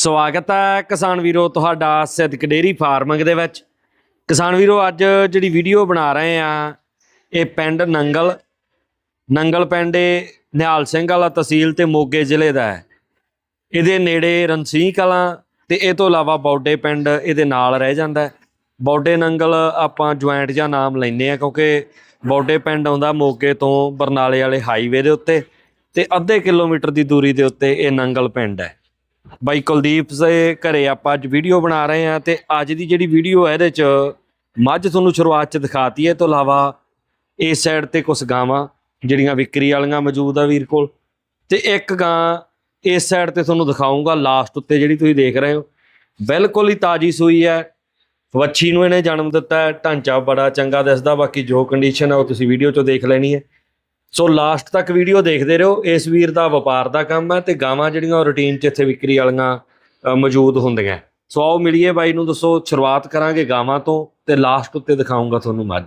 ਸਵਾਗਤ ਹੈ ਕਿਸਾਨ ਵੀਰੋ ਤੁਹਾਡਾ ਸਿੱਧਕ ਡੇਰੀ ਫਾਰਮਿੰਗ ਦੇ ਵਿੱਚ। ਕਿਸਾਨ ਵੀਰੋ, ਅੱਜ ਜਿਹੜੀ ਵੀਡੀਓ ਬਣਾ ਰਹੇ ਆ ਇਹ ਪਿੰਡ ਨੰਗਲ ਨੰਗਲ ਪਿੰਡ ਇਹ ਨਿਹਾਲ ਸਿੰਘ ਵਾਲਾ ਤਹਿਸੀਲ ਤੇ ਮੋਗੇ ਜ਼ਿਲ੍ਹੇ ਦਾ ਹੈ। ਇਹਦੇ ਨੇੜੇ ਰਣਸੀਂਹ ਕਲਾਂ ਤੇ ਇਹ ਤੋਂ ਇਲਾਵਾ ਬੌਡੇ ਪਿੰਡ ਇਹਦੇ ਨਾਲ ਰਹਿ ਜਾਂਦਾ ਹੈ। ਬੌਡੇ ਨੰਗਲ ਆਪਾਂ ਜੁਆਇੰਟ ਜਾਂ ਨਾਮ ਲੈਂਦੇ ਆ ਕਿਉਂਕਿ ਬੌਡੇ ਪਿੰਡ ਆਉਂਦਾ ਮੋਗੇ ਤੋਂ ਬਰਨਾਲੇ ਵਾਲੇ ਹਾਈਵੇ ਦੇ ਉੱਤੇ ਤੇ ਅੱਧੇ ਕਿਲੋਮੀਟਰ ਦੀ ਦੂਰੀ ਦੇ ਉੱਤੇ ਇਹ ਨੰਗਲ ਪਿੰਡ ਹੈ। ਬਾਈ ਕੁਲਦੀਪ ਦੇ ਘਰੇ ਆਪਾਂ ਅੱਜ ਵੀਡੀਓ ਬਣਾ ਰਹੇ ਆ ਤੇ ਅੱਜ ਦੀ ਜਿਹੜੀ ਵੀਡੀਓ ਹੈ ਇਹਦੇ ਚ ਮੱਝ ਤੁਹਾਨੂੰ ਸ਼ੁਰੂਆਤ ਚ ਦਿਖਾਤੀ ਹੈ। ਇਹ ਤੋਂ ਇਲਾਵਾ ਇਸ ਸਾਈਡ ਤੇ ਕੁਝ ਗਾਵਾਂ, ਜਿਹੜੀਆਂ ਵਿਕਰੀ ਵਾਲੀਆਂ ਮੌਜੂਦ ਆ ਵੀਰ ਕੋਲ। ਤੇ ਇੱਕ ਗਾਂ ਇਸ ਸਾਈਡ ਤੇ ਤੁਹਾਨੂੰ ਦਿਖਾਉਂਗਾ ਲਾਸਟ ਉੱਤੇ ਜਿਹੜੀ ਤੁਸੀਂ ਦੇਖ ਰਹੇ ਹੋ। ਬਿਲਕੁਲ ਹੀ ਤਾਜੀ ਸੂਈ ਹੈ। ਵੱਛੀ ਨੂੰ ਇਹਨੇ ਜਨਮ ਦਿੱਤਾ ਢਾਂਚਾ ਬੜਾ ਚੰਗਾ ਦਿਸਦਾ, ਬਾਕੀ ਜੋ ਕੰਡੀਸ਼ਨ ਹੈ ਉਹ ਤੁਸੀਂ ਵੀਡੀਓ 'ਚੋਂ ਦੇਖ ਲੈਣੀ ਹੈ। ਸੋ ਲਾਸਟ ਤੱਕ ਵੀਡੀਓ ਦੇਖਦੇ ਰਹੋ। ਇਸ ਵੀਰ ਦਾ ਵਪਾਰ ਦਾ ਕੰਮ ਹੈ ਤੇ ਗਾਵਾਂ ਜਿਹੜੀਆਂ ਉਹ ਰੁਟੀਨ 'ਚ ਇੱਥੇ ਵਿਕਰੀ ਵਾਲੀਆਂ ਮੌਜੂਦ ਹੁੰਦੀਆਂ। ਸੋ ਆਓ ਮਿਲੀਏ ਬਾਈ ਨੂੰ ਦੱਸੋ ਸ਼ੁਰੂਆਤ ਕਰਾਂਗੇ ਗਾਵਾਂ ਤੋਂ ਤੇ ਲਾਸਟ ਉੱਤੇ ਦਿਖਾਉਂਗਾ ਤੁਹਾਨੂੰ ਮੱਝ।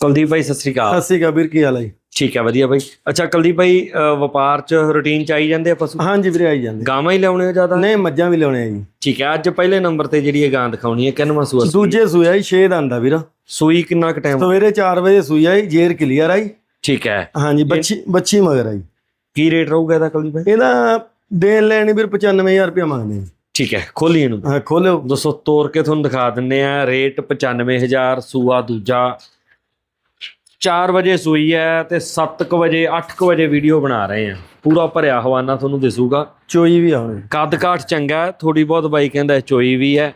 ਕੁਲਦੀਪ ਭਾਈ ਸਤਿ ਸ੍ਰੀ ਅਕਾਲ। ਸਤਿ ਸ਼੍ਰੀ ਅਕਾਲ ਵੀਰ ਕੀ ਹਾਲ ਹੈ? ਠੀਕ ਹੈ ਵਧੀਆ ਬਾਈ। ਅੱਛਾ ਕੁਲਦੀਪ ਭਾਈ ਵਪਾਰ 'ਚ ਰੁਟੀਨ 'ਚ ਆਈ ਜਾਂਦੇ ਆ ਪਸ਼ੂ? ਹਾਂਜੀ ਵੀਰੇ ਆਈ ਜਾਂਦੇ। ਗਾਵਾਂ ਹੀ ਲਿਆਉਣੇ ਹੋ ਜ਼ਿਆਦਾ? ਨਹੀਂ ਮੱਝਾਂ ਵੀ ਲਿਆਉਣੇ ਆ ਜੀ। ਠੀਕ ਹੈ ਅੱਜ ਪਹਿਲੇ ਨੰਬਰ ਤੇ ਜਿਹੜੀ ਇਹ ਗਾਂ ਦਿਖਾਉਣੀ ਹੈ ਕਿੰਨਵਾਂ ਸੂਆ? ਦੂਜੇ ਸੂਇਆ ਜੀ 6 ਦਾ ਆਂਦਾ ਵੀਰ। ਸੂਈ ਕਿੰਨਾ ਕੁ ਟਾਈਮ ਸਵੇਰੇ 4 ਵਜੇ ਸੂਇਆ ਜੀ ਜੇਰ ਕਲੀਅਰ ਆਈ। ਠੀਕ ਹੈ। ਹਾਂਜੀ ਬੱਚੀ ਬੱਚੀ ਮਗਰ ਆਈ। ਕੀ ਰੇਟ ਰਹੂਗਾ ਇਹਦਾ ਕੁਲਦੀਪ ਭਾਈ ਇਹਦਾ ਦੇਣ ਲੈਣੀ ਵੀਰ 95000 ਰੁਪਏ ਮੰਗਦੇ ਆ। ਠੀਕ ਹੈ ਖੋਲੀ ਇਹਨੂੰ। ਹਾਂ ਖੋਲਿਓ। ਦੋਸਤੋ ਤੋੜ ਕੇ ਤੁਹਾਨੂੰ ਦਿਖਾ ਦਿੰਨੇ ਆ ਰੇਟ 95000 ਸੂਆ ਦੂਜਾ। 4 ਵਜੇ ਸੂਈ ਹੈ ਤੇ 7:00 ਵਜੇ 8:00 ਵਜੇ ਵੀਡੀਓ ਬਣਾ ਰਹੇ ਆ ਪੂਰਾ ਭਰਿਆ ਹਵਾਨਾ ਤੁਹਾਨੂੰ ਦਿਸੂਗਾ। ਚੋਈ ਵੀ ਆਉਣੀ। ਕੱਦ ਕਾਠ ਚੰਗਾ ਥੋੜੀ ਬਹੁਤ ਬਾਈ ਕਹਿੰਦਾ ਚੋਈ ਵੀ ਹੈ।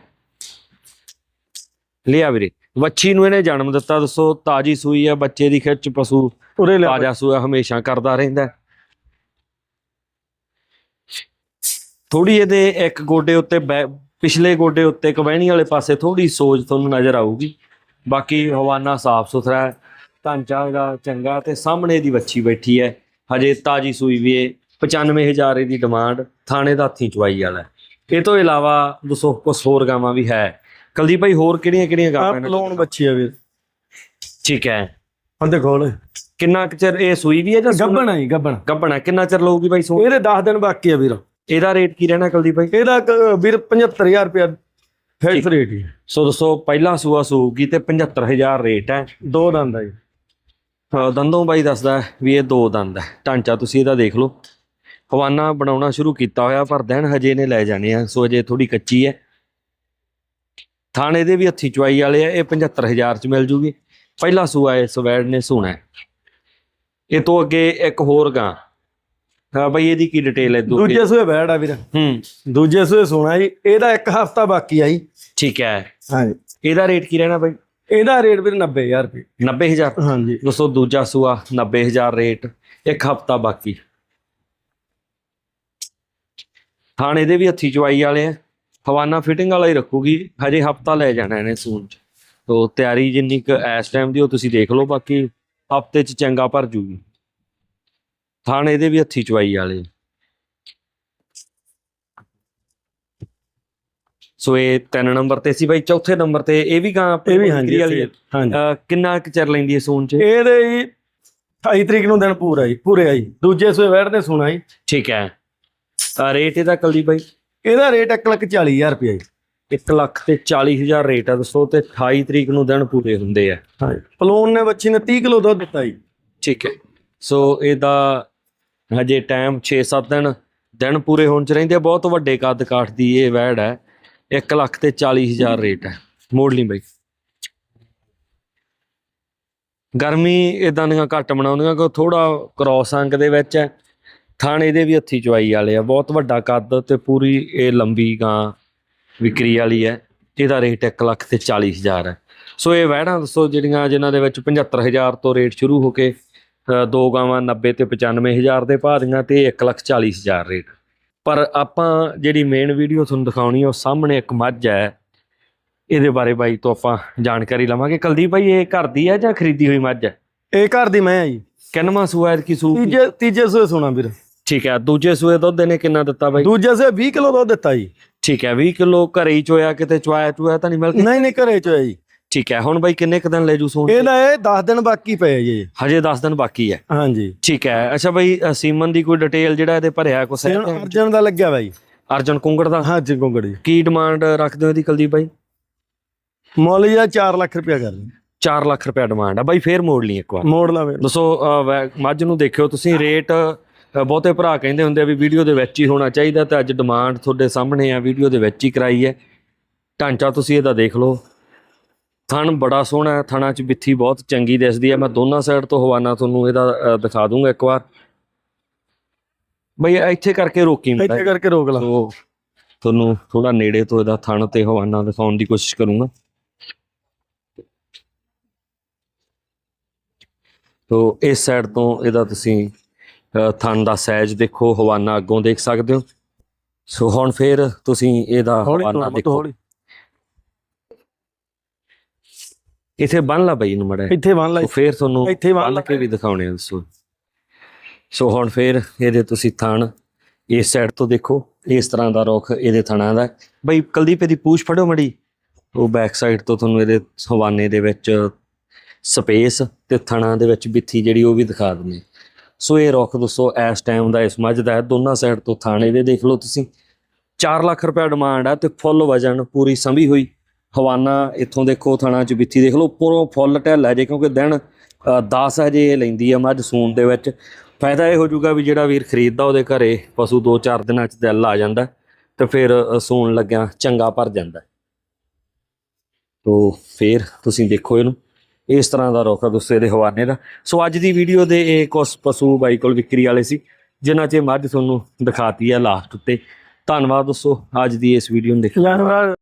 ਲਿਆ ਵੀਰੇ। ਵੱਛੀ ਨੂੰ ਇਹਨੇ ਜਨਮ ਦਿੱਤਾ ਦੱਸੋ ਤਾਜੀ ਸੂਈ ਹੈ ਬੱਚੇ ਦੀ ਖਿੱਚ ਪਸ਼ੂ ਉਰੇ ਲਿਆ ਤਾਜਾ ਸੂਆ ਹਮੇਸ਼ਾ ਕਰਦਾ ਰਹਿੰਦਾ। ਥੋੜੀ ਇਹਦੇ ਇੱਕ ਗੋਡੇ ਉੱਤੇ ਪਿਛਲੇ ਗੋਡੇ ਉੱਤੇ ਕਵਹਿਣੀ ਵਾਲੇ ਪਾਸੇ ਥੋੜੀ ਸੋਜ ਤੁਹਾਨੂੰ ਨਜ਼ਰ ਆਊਗੀ ਬਾਕੀ ਹਵਾਨਾ ਸਾਫ਼ ਸੁਥਰਾ ਹੈ ਢਾਂਚਾ ਇਹਦਾ ਚੰਗਾ ਤੇ ਸਾਹਮਣੇ ਦੀ ਵੱਛੀ ਬੈਠੀ ਹੈ ਹਜੇ ਤਾਜੀ ਸੂਈ ਵੀ ਹੈ 95000 ਦੀ ਡਿਮਾਂਡ ਥਾਣੇ ਦਾ ਹੱਥੀਂ ਚਵਾਈ ਵਾਲਾ। ਇਹ ਤੋਂ ਇਲਾਵਾ ਦੱਸੋ ਕੁਝ ਹੋਰ ਗਾਵਾਂ ਵੀ ਹੈ ਕੁਲਦੀਪ ਭਾਈ ਹੋਰ ਕਿਹੜੀਆਂ ਕਿਹੜੀਆਂ ਆ ਗਾਵਾਂ ਨੇ? ਪਲੋਣ ਬੱਚੀ ਆ ਵੀਰ। ਠੀਕ ਹੈ। ਤੇ ਖੋਲ ਕਿੰਨਾ ਕੁ ਚਿਰ ਇਹ ਸੂਈ ਵੀ ਹੈ ਜਾਂ ਗੱਬਣ ਆਈ ਗੱਬਣ। ਗੱਬਣਾ ਕਿੰਨਾ ਚਿਰ ਲਊਗੀ ਭਾਈ ਸੂ ਇਹਦੇ 10 ਦਿਨ ਬਾਕੀ ਆ ਵੀਰ। ਇਹਦਾ ਰੇਟ ਕੀ ਰਹਿਣਾ ਕੁਲਦੀਪ ਭਾਈ? ਇਹਦਾ ਕ- ਵੀਰ 75000 ਰੁਪਏ ਫਿਕਸ ਰੇਟ ਹੀ ਸੋ ਦੱਸੋ ਪਹਿਲਾ ਸੂਆ ਸੂਗੀ ਤੇ 75000 ਰੇਟ ਹੈ। ਦੋ ਦੰਦ ਆ ਜੀ। ਦੰਦੋਂ ਬਾਈ ਦੱਸਦਾ ਹੈ ਵੀ ਇਹ ਦੋ ਦੰਦ ਹੈ। ਢਾਂਚਾ ਤੁਸੀਂ ਇਹਦਾ ਦੇਖ ਲਓ। ਹਵਾਨਾ ਬਣਾਉਣਾ ਸ਼ੁਰੂ ਕੀਤਾ ਹੋਇਆ ਪਰ ਦਿਨ ਹਜੇ ਨੇ ਲੈ ਜਾਣੇ ਆ ਸੋ ਅਜੇ ਥੋੜੀ ਕੱਚੀ ਹੈ। ਥਾਣੇ ਦੇ ਵੀ ਹੱਥੀ ਚੁਆਈ ਵਾਲੇ ਆ ਇਹ 75000 ਚ ਮਿਲ ਜੂਗੀ। ਪਹਿਲਾ ਸੂਆ ਇਸ ਵੈੜ ਨੇ ਸੋਣਾ। ਹੈ ਇਹ ਤੋਂ ਅੱਗੇ ਇੱਕ ਹੋਰ ਗਾਂ। ਹਾਂ ਬਾਈ ਇਹਦੀ ਕੀ ਡਿਟੇਲ ਹੈ? ਦੂਜੀ ਸੂਏ ਬੈੜ ਆ ਵੀਰ। ਹੂੰ। ਦੂਜੇ ਸੂਏ ਸੋਣਾ ਜੀ। ਇਹਦਾ ਇੱਕ ਹਫਤਾ ਬਾਕੀ ਆਈ ਠੀਕ ਹੈ। ਹਾਂਜੀ। ਇਹਦਾ ਰੇਟ ਕੀ ਰਹਿਣਾ ਬਾਈ? ਇਹਦਾ ਰੇਟ ਵੀਰ 90000 ਰੁਪਏ। 90000 ਹਾਂਜੀ। ਦੋਸਤੋ ਦੂਜਾ ਸੂਆ 90000 ਰੇਟ ਇੱਕ ਹਫਤਾ ਬਾਕੀ। ਥਾਣੇ ਦੇ ਵੀ ਹੱਥੀ ਚਵਾਈ ਵਾਲੇ ਆ। ਹਵਾਨਾ ਫਿਟਿੰਗ ਵਾਲਾ ਹੀ ਰੱਖੂਗੀ ਹਜੇ ਹਫਤਾ ਲੈ ਜਾਣਾ ਇਹਨੇ ਸੂਨ ਚ। ਤੋ ਤਿਆਰੀ ਜਿੰਨੀ ਕੁ ਇਸ ਟਾਈਮ ਦੀ ਉਹ ਤੁਸੀਂ ਦੇਖ ਲਓ ਬਾਕੀ ਹਫ਼ਤੇ ਚ ਚੰਗਾ ਭਰ ਜੂਗੀ। ਥਾਣੇ ਦੇ ਵੀ ਹੱਥੀ ਚਵਾਈ ਵਾਲੇ। ਸੋ ਇਹ ਤਿੰਨ ਨੰਬਰ ਤੇ ਸੀ ਬਾਈ ਚੌਥੇ ਨੰਬਰ ਤੇ ਇਹ ਵੀ ਗਾਂ ਇਹ ਵੀ ਹਾਂਜੀ ਵਾਲੀ ਕਿੰਨਾ ਕੁ ਚਿਰ ਲੈਂਦੀ ਹੈ ਸੂਨ ਚ? ਇਹਦੇ ਜੀ 28 ਤਰੀਕ ਨੂੰ ਦਿਨ ਪੂਰਾ ਜੀ ਪੂਰੇ ਆਈ ਦੂਜੇ ਸੂਏ ਬੈਠਦੇ ਸੁਣਾ ਜੀ। ਠੀਕ ਹੈ। ਤਾਂ ਰੇਟ ਇਹਦਾ ਕੁਲਦੀਪ ਬਾਈ। ਇਹਦਾ ਰੇਟ 140000 ਰੁਪਏ ਜੀ। 1 ਲੱਖ ਤੇ 40000 ਰੇਟ ਆ ਦੋਸਤੋ ਤੇ 28 ਤਰੀਕ ਨੂੰ ਦਿਨ ਪੂਰੇ ਹੁੰਦੇ ਆ। ਹਾਂਜੀ ਪਲੋਨ ਨੇ ਬੱਚੀ ਨੇ 30 ਕਿਲੋ ਦੁੱਧ ਦਿੱਤਾ ਜੀ। ਠੀਕ ਹੈ। ਸੋ ਇਹਦਾ ਹਜੇ ਟਾਈਮ 6-7 ਦਿਨ ਦਿਨ ਪੂਰੇ ਹੋਣ ਚ ਰਹਿੰਦੇ ਆ। ਬਹੁਤ ਵੱਡੇ ਕੱਦ ਕਾਠ ਦੀ ਇਹ ਵੈੜ ਹੈ। 1 ਲੱਖ ਤੇ 40000 ਰੇਟ ਹੈ। ਮੋੜ ਲਈ ਬਾਈ। ਗਰਮੀ ਇਦਾਂ ਦੀਆਂ ਘੱਟ ਬਣਾਉਂਦੀਆਂ ਕਿ ਥੋੜਾ ਕ੍ਰੋਸ ਅੰਕ ਦੇ ਵਿੱਚ ਹੈ। ਥਾਣੇ ਦੇ ਵੀ ਹੱਥੀ ਚਵਾਈ ਵਾਲੇ ਆ ਬਹੁਤ ਵੱਡਾ ਕੱਦ ਤੇ ਪੂਰੀ ਇਹ ਲੰਬੀ ਗਾਂ ਵਿਕਰੀ ਵਾਲੀ ਹੈ ਇਹਦਾ ਰੇਟ 1 ਲੱਖ ਤੇ 40000 ਹੈ। ਸੋ ਇਹ ਵਹਿੜਾਂ ਦੱਸੋ ਜਿਹੜੀਆਂ ਜਿਨ੍ਹਾਂ ਦੇ ਵਿੱਚ 75000 ਤੋਂ ਰੇਟ ਸ਼ੁਰੂ ਹੋ ਕੇ ਦੋ ਗਾਵਾਂ 90 ਤੇ 95000 ਦੇ ਭਾਅ ਦੀਆਂ ਤੇ 1 ਲੱਖ 40000 ਰੇਟ। ਪਰ ਆਪਾਂ ਜਿਹੜੀ ਮੇਨ ਵੀਡੀਓ ਤੁਹਾਨੂੰ ਦਿਖਾਉਣੀ ਹੈ ਉਹ ਸਾਹਮਣੇ ਇੱਕ ਮੱਝ ਹੈ। ਇਹਦੇ ਬਾਰੇ ਬਾਈ ਤੋਂ ਆਪਾਂ ਜਾਣਕਾਰੀ ਲਵਾਂਗੇ। ਕੁਲਦੀਪ ਭਾਈ ਇਹ ਘਰ ਦੀ ਹੈ ਜਾਂ ਖਰੀਦੀ ਹੋਈ ਮੱਝ ਹੈ? ਇਹ ਘਰ ਦੀ ਮੈਂ ਆ ਜੀ। ਕਿੰਨਵਾਂ ਸੂਆ ਕੀ ਸੂ ਤੀਜੇ ਤੀਜੇ ਸੂਏ ਸੋਣਾ ਵੀਰ। ਠੀਕ ਹੈ ਦੂਜੇ ਸੂਏ ਦੁੱਧ ਨੇ ਕਿੰਨਾ ਦਿੱਤਾ ਬਾਈ? ਦੂਜੇ ਸੂਏ 20 ਕਿਲੋ ਦੁੱਧ ਦਿੱਤਾ ਜੀ। ਠੀਕ ਹੈ 20 ਕਿਲੋ ਘਰੇ ਹੀ ਚੋਇਆ ਕਿਤੇ ਚਵਾਇਆ ਚੁਆ ਤਾਂ ਨਹੀਂ ਮਿਲ ਕੇ ਨਹੀਂ ਨਹੀਂ ਘਰੇ ਚ ਹੋਇਆ ਜੀ। ਠੀਕ ਹੈ ਹੁਣ ਬਾਈ ਕਿੰਨੇ ਕ ਦਿਨ ਲੈ ਜੂ ਸੂਣ? ਇਹਦਾ ਇਹ 10 ਦਿਨ ਬਾਕੀ ਪਏ ਜੀ। ਹਜੇ 10 ਦਿਨ ਬਾਕੀ ਹੈ। ਹਾਂਜੀ। ਠੀਕ ਹੈ ਅੱਛਾ ਬਾਈ ਸੀਮਨ ਦੀ ਕੋਈ ਡਿਟੇਲ ਜਿਹੜਾ ਇਹਦੇ ਭਰਿਆ ਕੁਛ ਹੈ? ਅਰਜਨ ਦਾ ਲੱਗਿਆ ਜੀ ਅਰਜਨ ਕੁੰਗੜ ਦਾ? ਹਾਂਜੀ ਕੁੰਗੜੀ ਕੀ ਡਿਮਾਂਡ ਰੱਖਦੇ ਹੋ ਇਹਦੀ ਕੁਲਦੀਪ ਬਾਈ? ਮੁੱਲ ਜੀ 4 ਲੱਖ ਰੁਪਇਆ ਕਰ ਦੇ 4 ਲੱਖ ਰੁਪਏ ਡਿਮਾਂਡ ਆ। ਬਾਈ ਫੇਰ ਮੋੜ ਲਈ ਇੱਕ ਵਾਰ। ਮੋੜ ਲਾਵੇ ਦੱਸੋ ਮੱਝ ਨੂੰ ਦੇਖਿਓ ਤੁਸੀਂ ਰੇਟ ਬਹੁਤੇ ਭਰਾ ਕਹਿੰਦੇ ਹੁੰਦੇ ਆ ਵੀ ਵੀਡੀਓ ਦੇ ਵਿੱਚ ਹੀ ਹੋਣਾ ਚਾਹੀਦਾ ਤੇ ਅੱਜ ਡਿਮਾਂਡ ਤੁਹਾਡੇ ਸਾਹਮਣੇ ਆ ਵੀਡੀਓ ਦੇ ਵਿੱਚ ਹੀ ਕਰਾਈ ਹੈ। ਢਾਂਚਾ ਤੁਸੀਂ ਇਹਦਾ ਦੇਖ ਲਓ। ਥਣ ਬੜਾ ਸੋਹਣਾ ਹੈ ਥਣਾ 'ਚ ਬਿੱਥੀ ਬਹੁਤ ਚੰਗੀ ਦਿਸਦੀ ਹੈ। ਮੈਂ ਦੋਨਾਂ ਸਾਈਡ ਤੋਂ ਹਵਾਨਾ ਤੁਹਾਨੂੰ ਇਹਦਾ ਦਿਖਾ ਦੂੰਗਾ ਇੱਕ ਵਾਰ। ਬਈ ਇੱਥੇ ਕਰਕੇ ਰੋਕੀ ਮੈਂ। ਇੱਥੇ ਕਰਕੇ ਰੋਕ ਲਾ। ਸੋ ਤੁਹਾਨੂੰ ਥੋੜਾ ਨੇੜੇ ਤੋਂ ਇਹਦਾ ਥਣ ਤੇ ਹਵਾਨਾ ਦਿਖਾਉਣ ਦੀ ਕੋਸ਼ਿਸ਼ ਕਰੂੰਗਾ। ਤੋ ਇਸ ਸਾਈਡ ਤੋਂ ਇਹਦਾ ਤੁਸੀਂ ਥਣ ਦਾ ਸਾਈਜ਼ ਦੇਖੋ ਹਵਾਨਾ ਅੱਗੋਂ ਦੇਖ ਸਕਦੇ ਹੋ। ਸੋ ਹੁਣ ਫੇਰ ਤੁਸੀਂ ਇਹਦਾ ਹਵਾਨਾ ਦੇਖੋ। ਇੱਥੇ ਬੰਨ ਲਾ ਬਈ ਨੂੰ ਮੜਾ ਇੱਥੇ ਬੰਨ ਲਾ ਫੇਰ ਤੁਹਾਨੂੰ ਇੱਥੇ ਬੰਨ ਕੇ ਵੀ ਦਿਖਾਉਣੇ ਆ ਸੋ ਸੋ ਹੁਣ ਫੇਰ ਇਹਦੇ ਤੁਸੀਂ ਥਣ ਇਸ ਸਾਈਡ ਤੋਂ ਦੇਖੋ ਇਸ ਤਰ੍ਹਾਂ ਦਾ ਰੁੱਖ ਇਹਦੇ ਥਣਾਂ ਦਾ। ਬਈ ਕੁਲਦੀਪ ਇਹਦੀ ਪੂਛ ਫੜੋ ਮੜੀ। ਉਹ ਬੈਕ ਸਾਈਡ ਤੋਂ ਤੁਹਾਨੂੰ ਇਹਦੇ ਹਵਾਨੇ ਦੇ ਵਿੱਚ ਸਪੇਸ ਤੇ ਥਣਾਂ ਦੇ ਵਿੱਚ ਬਿੱਥੀ ਜਿਹੜੀ ਉਹ ਵੀ ਦਿਖਾ ਦਿੰਦੇ। ਸੋ ਇਹ ਰੁੱਖ ਦੋਸਤੋ ਇਸ ਟਾਈਮ ਦਾ ਇਸ ਮੱਝ ਦਾ ਹੈ, ਦੋਨਾਂ ਸਾਈਡ ਤੋਂ ਥਾਣੇ ਦੇ ਦੇਖ ਲਓ ਤੁਸੀਂ। 4 ਲੱਖ ਰੁਪਏ ਡਿਮਾਂਡ ਹੈ ਤੇ ਫੁੱਲ ਵਜਨ ਪੂਰੀ ਸੰਭੀ ਹੋਈ। ਹਵਾਨਾ ਇੱਥੋਂ ਦੇਖੋ, ਥਾਣਾ ਚ ਬਿੱਥੀ ਦੇਖ ਲਓ, ਉੱਪਰੋਂ ਫੁੱਲ ਢਿੱਲ ਹੈ ਜੇ, ਕਿਉਂਕਿ ਦਿਨ 10 ਹਜੇ ਇਹ ਲੈਂਦੀ ਆ ਮੱਝ ਸੂਣ ਦੇ ਵਿੱਚ। ਫਾਇਦਾ ਇਹ ਹੋ ਜਾਊਗਾ ਵੀ ਜਿਹੜਾ ਵੀਰ ਖਰੀਦਦਾ ਉਹਦੇ ਘਰੇ ਪਸ਼ੂ 2-4 ਦਿਨਾਂ ਚ ਦਿਲ ਆ ਜਾਂਦਾ ਤੇ ਫਿਰ ਸੂਣ ਲੱਗਿਆ ਚੰਗਾ ਭਰ ਜਾਂਦਾ। ਤੋ, ਫਿਰ ਤੁਸੀਂ ਦੇਖੋ ਇਹਨੂੰ। ਇਸ ਤਰ੍ਹਾਂ ਦਾ ਰੋਕਾ ਦੋਸਤੋ ਇਹਦੇ ਹਵਾਨੇ ਦਾ। ਸੋ ਅੱਜ ਦੀ ਵੀਡੀਓ ਦੇ ਇਹ ਕੁਝ ਪਸ਼ੂ ਬਾਈ ਕੋਲ ਵਿਕਰੀ ਵਾਲੇ ਸੀ, ਜਿਨ੍ਹਾਂ 'ਚ ਮੱਝ ਤੁਹਾਨੂੰ ਦਿਖਾਤੀ ਹੈ ਲਾਸਟ ਉੱਤੇ। ਧੰਨਵਾਦ ਦੋਸਤੋ, ਅੱਜ ਦੀ ਇਸ ਵੀਡੀਓ ਨੂੰ ਦੇਖ। ਜਾਨਵਰ